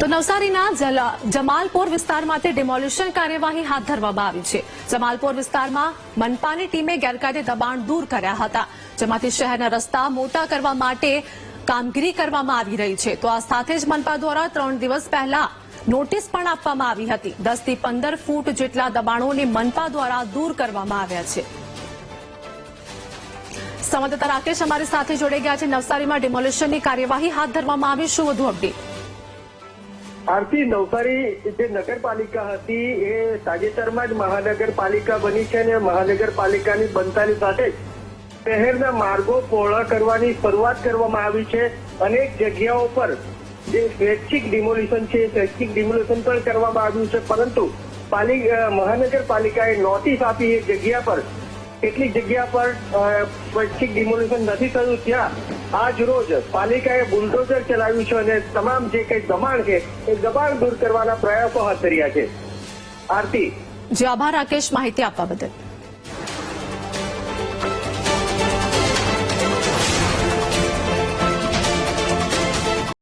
તો નવસારીના જમાલપોર વિસ્તારમાંથી ડિમોલ્યુશન કાર્યવાહી હાથ ધરવામાં આવી છે. જમાલપોર વિસ્તારમાં મનપાની ટીમે ગેરકાયદે દબાણ દૂર કર્યા હતા, જેમાંથી શહેરના રસ્તા મોટા કરવા માટે કામગીરી કરવામાં આવી રહી છે. તો આ સાથે જ મનપા દ્વારા ત્રણ દિવસ પહેલા નોટિસ પણ આપવામાં આવી હતી. દસથી પંદર ફૂટ જેટલા દબાણોને મનપા દ્વારા દૂર કરવામાં આવ્યા છે. સંવાદદાતા રાકેશ અમારી સાથે જોડાઈ ગયા છે. નવસારીમાં ડિમોલ્યુશનની કાર્યવાહી હાથ ધરવામાં આવી. શું વધુ અપડેટ આરતી નવસારી જે નગરપાલિકા હતી, એ તાજેતરમાં જ મહાનગરપાલિકા બની છે અને મહાનગરપાલિકાની બનતાની સાથે જ શહેરના માર્ગો પહોળા કરવાની શરૂઆત કરવામાં આવી છે અનેક જગ્યાઓ પર જે સ્વૈચ્છિક ડિમોલિશન છે સ્વૈચ્છિક ડિમોલિશન પણ કરવામાં આવ્યું છે. પરંતુ પાલિક મહાનગરપાલિકાએ નોટિસ આપી એ જગ્યા પર કેટલીક જગ્યા પર સ્વૈચ્છિક ડિમોલિશન નથી થયું. ત્યાં આજ રોજ પાલિકાએ બુલડોઝર ચલાવ્યું છે અને તમામ જે કંઈ દબાણ છે, એ દબાણ દૂર કરવાના પ્રયાસો હાથ ધર્યા છે. આરતી. જે, આભાર, રાકેશ. માહિતી આપવા બદલ.